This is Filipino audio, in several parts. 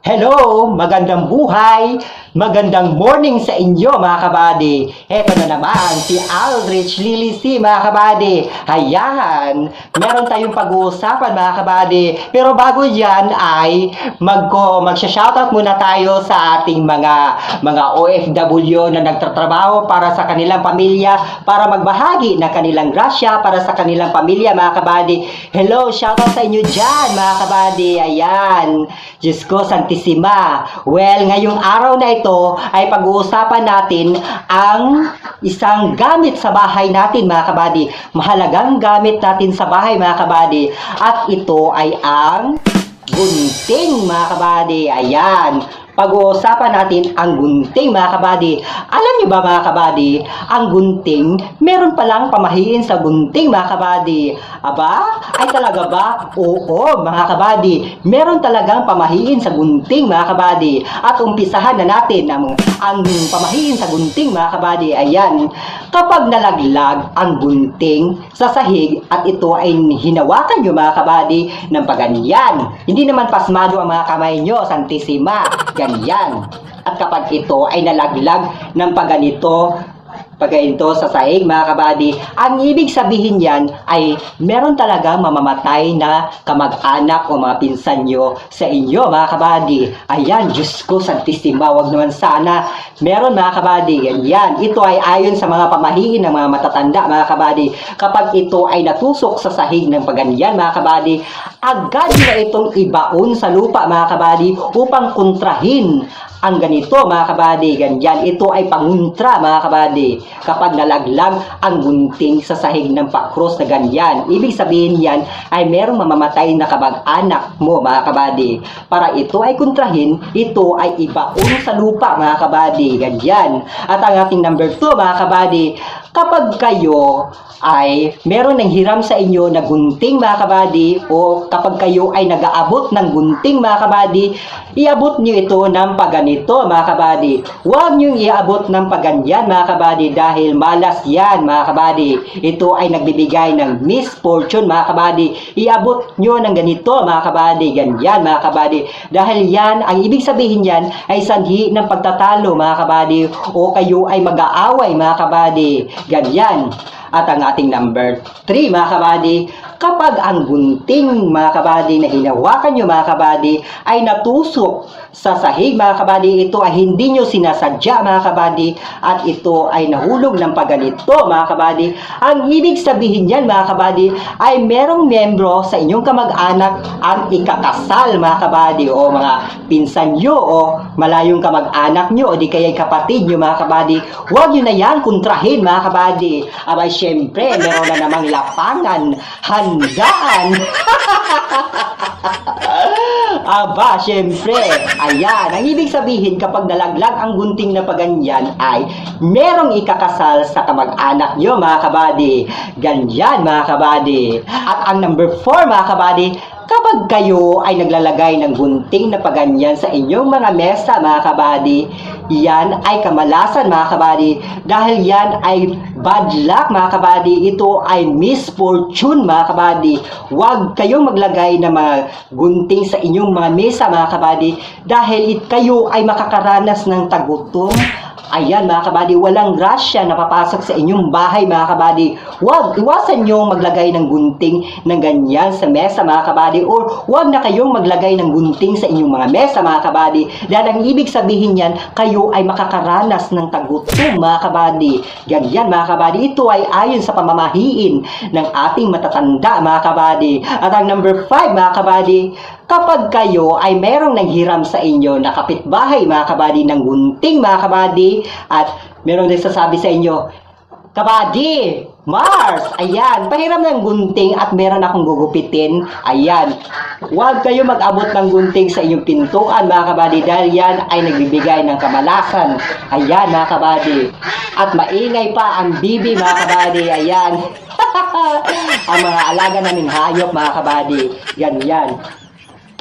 Hello! Magandang buhay! Magandang morning sa inyo mga kabady! Heto na naman si Aldrich Lily C mga kabady! Hayan! Meron tayong pag-uusapan mga kabady. Pero bago yan ay magko magsha-shoutout muna tayo sa ating mga mga OFW na nagtatrabaho para sa kanilang pamilya para magbahagi ng kanilang grasya para sa kanilang pamilya mga kabady. Hello! Shoutout sa inyo dyan mga kabady! Ayan! Diyos ko, Santissima. Well, ngayong araw na ito ay pag-uusapan natin ang isang gamit sa bahay natin mga kabady. Mahalagang gamit natin sa bahay mga kabady. At ito ay ang gunting mga kabady. Ayan. Pag-uusapan natin ang gunting mga kabady. Alam niyo ba mga kabady, ang gunting, meron palang pamahiin sa gunting mga kabady. Aba, ay talaga ba? Oo mga kabady, meron talagang pamahiin sa gunting mga kabady. At umpisahan na natin ang, ang pamahiin sa gunting mga kabady. Ayan, kapag nalaglag ang gunting sa sahig at ito ay hinawakan nyo mga kabady ng paganyan. Hindi naman pasmado ang mga kamay nyo, Santissima. Ganyan. At kapag ito ay nalaglag ng paganito, pagkainto sa sahig mga kabady, ang ibig sabihin yan ay meron talaga mamamatay na kamag-anak o mga pinsan nyo sa inyo mga kabady. Ayan, Diyos ko, Santissima, wag naman sana. Meron mga kabady, ganyan. Ito ay ayon sa mga pamahiin ng mga matatanda mga kabady. Kapag ito ay natusok sa sahig ng paganyan mga kabady, agad na itong ibaon sa lupa mga kabady upang kontrahin ang ganito mga kabady, ganyan. Ito ay panguntra mga kabady. Kapag nalaglag ang gunting sa sahig ng pakros na ganyan. Ibig sabihin yan ay merong mamamatay na kabag-anak mo mga kabady. Para ito ay kontrahin, ito ay ibaon sa lupa mga kabady, ganyan. At ang ating number 2 mga kabady, kapag kayo ay meron ng hiram sa inyo na gunting mga kabady o kapag kayo ay nag-aabot ng gunting mga kabady, iabot nyo ito ng paganito mga kabady. Huwag nyo iabot ng paganyan mga kabady dahil malas yan mga kabady. Ito ay nagbibigay ng misfortune mga kabady. Iabot nyo ng ganito mga kabady, ganyan mga kabady. Dahil yan, ang ibig sabihin yan ay sanhi ng pagtatalo mga kabady o kayo ay mag-aaway mga kabady. Ganyan. At ang ating number 3 mga kabady, kapag ang gunting mga kabady na hinawakan nyo mga kabady ay natusok sa sahig mga kabady, ito ay hindi nyo sinasadya mga kabady at ito ay nahulog ng paganito mga kabady. Ang ibig sabihin yan mga kabady ay merong membro sa inyong kamag-anak ang ikakasal mga kabady o mga pinsan nyo o malayong kamag-anak nyo o di kaya kapatid nyo mga kabady. Huwag nyo na yan kontrahin mga kabady. Abay syempre meron na namang lapangan, handaan. Aba, syempre. Ayan, ang ibig sabihin kapag nalaglag ang gunting na paganyan ay merong ikakasal sa kamag-anak nyo mga kabady. Ganyan mga kabady. At ang number 4 mga kabady, kapag kayo ay naglalagay ng gunting na paganyan sa inyong mga mesa mga kabady, yan ay kamalasan mga kabady dahil yan ay bad luck mga kabady ito ay misfortune mga kabady huwag kayong maglagay ng mga gunting sa inyong mga mesa mga kabady dahil it kayo ay makakaranas ng tagutom Ayan mga kabady, walang grasya na papasok sa inyong bahay mga kabady. Huwag, iwasan nyo maglagay ng gunting ng ganyan sa mesa mga kabady or huwag na kayong maglagay ng gunting sa inyong mga mesa mga kabady. Dahil ang ibig sabihin yan, kayo ay makakaranas ng tagutom mga kabady. Ganyan mga kabady, ito ay ayon sa pamamahiin ng ating matatanda mga kabady. At ang number 5 mga kabady, kapag kayo ay merong nanghiram sa inyo na kapitbahay mga kabady ng gunting mga kabady at merong nagsasabi sa inyo, Kabady, Mars, ayan, pahiram ng gunting at meron akong gugupitin, ayan. Huwag kayo mag-abot ng gunting sa inyong pintuan mga kabady dahil yan ay nagbibigay ng kamalasan. Ayan mga kabady. At maingay pa ang bibi mga kabady, ayan. ang mga alaga naming hayop mga kabady, ganyan.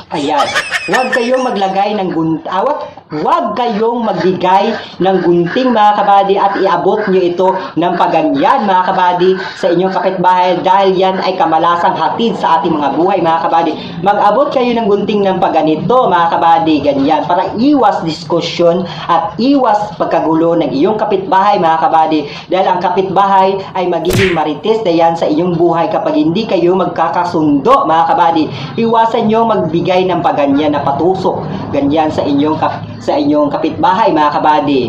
Ayan. Huwag kayong maglagay ng gunting. Awat, huwag kayong magbigay ng gunting mga kabady at iabot nyo ito ng paganyan mga kabady sa inyong kapitbahay dahil yan ay kamalasang hatid sa ating mga buhay mga kabady. Mag-abot kayo ng gunting ng paganito mga kabady, ganyan, para iwas diskusyon at iwas pagkagulo ng iyong kapitbahay mga kabady dahil ang kapitbahay ay magiging marites na yan sa iyong buhay kapag hindi kayo magkakasundo mga kabady. Iwasan nyo magbigay ng paganyan na patusok ganyan sa inyong kap- sa inyong kapitbahay mga kabady.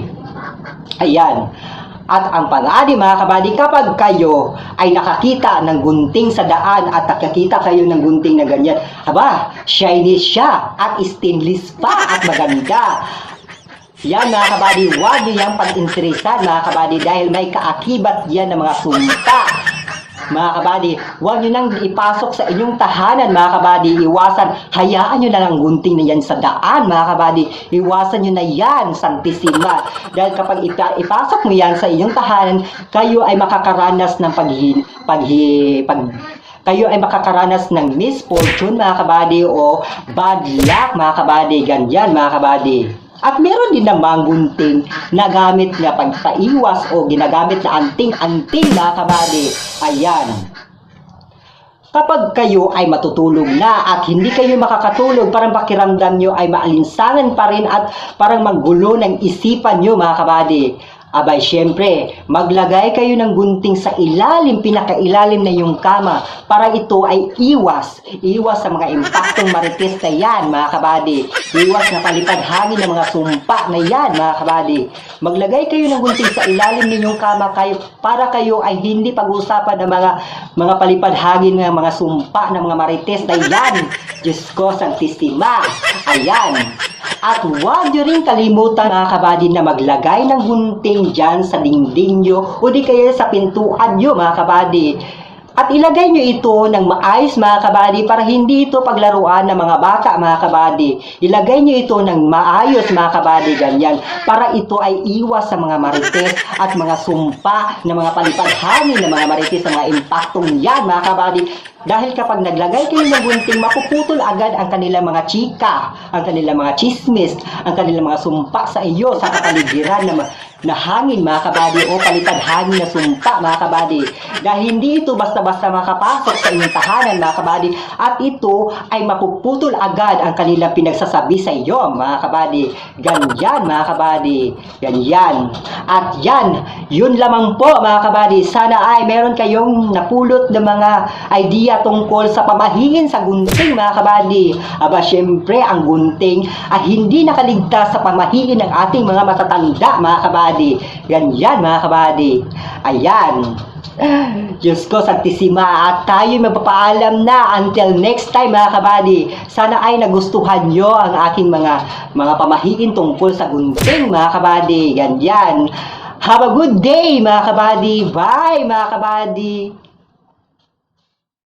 Ayan. At ang pangadi mga kabady, kapag kayo ay nakakita ng gunting sa daan at nakakita kayo ng gunting na ganyan, aba, shiny siya at stainless pa at maganda. Yan mga kabady, huwag niyo yung pag-interesan mga kabady dahil may kaakibat yan ng mga sumpa. Mga kabady, huwag nyo nang ipasok sa inyong tahanan mga kabady. Iwasan, hayaan nyo na lang gunting na yan sa daan mga kabady. Iwasan nyo na yan, santisima. Dahil kapag ipa- ipasok mo yan sa inyong tahanan, kayo ay makakaranas ng paghi, paghi, pag, kayo ay makakaranas ng misfortune mga kabady o bad luck mga kabady. Ganyan mga kabady. At meron din namang gunting na gamit na pagpaiwas o ginagamit na anting-anting mga kabady. Ayan. Kapag kayo ay matutulog na at hindi kayo makakatulog, parang pakiramdam nyo ay maalinsangan pa rin at parang maggulo ng isipan nyo mga kabady. Abay, syempre, maglagay kayo ng gunting sa ilalim, pinakailalim na yung kama para ito ay iwas. Iwas sa mga impaktong marites na yan, mga kabady. Iwas na palipad hangin ng mga sumpa na yan, mga kabady. Maglagay kayo ng gunting sa ilalim ninyong kama kayo para kayo ay hindi pag-uusapan ng mga mga palipad hangin ng mga sumpa ng mga marites na yan. Diyos ko, Santisima. Ayan. At huwag nyo rin kalimutan mga kabady na maglagay ng gunting dyan sa dingding nyo o di kaya sa pintuan nyo mga kabady. At ilagay nyo ito ng maayos mga kabady para hindi ito paglaruan ng mga bata mga kabady. Ilagay nyo ito ng maayos mga kabady ganyan para ito ay iwas sa mga marites at mga sumpa ng mga palipad-hangin ng mga marites sa mga impaktong yan mga kabady. Dahil kapag naglagay kayo ng gunting, mapuputol agad ang kanilang mga chika, ang kanilang mga chismis, ang kanilang mga sumpa sa iyo sa kapaligiran ma- na hangin mga kabady o palipad hangin na sumpa mga kabady. Dahil hindi ito basta-basta makapasok sa inyong tahanan mga kabady at ito ay mapuputol agad ang kanilang pinagsasabi sa iyo mga kabady. Ganyan mga kabady. Ganyan. At yan, yun lamang po mga kabady. Sana ay meron kayong napulot ng mga idea tungkol sa pamahiin sa gunting mga kabady. Aba syempre ang gunting ay hindi nakaligtas sa pamahiin ng ating mga matatanda mga kabady. Ganyan mga kabady. Ayan. Diyos ko, Santisima, at tayo magpapaalam na until next time mga kabady. Sana ay nagustuhan nyo ang aking mga mga pamahiin tungkol sa gunting mga kabady. Ganyan. Have a good day mga kabady. Bye mga kabady.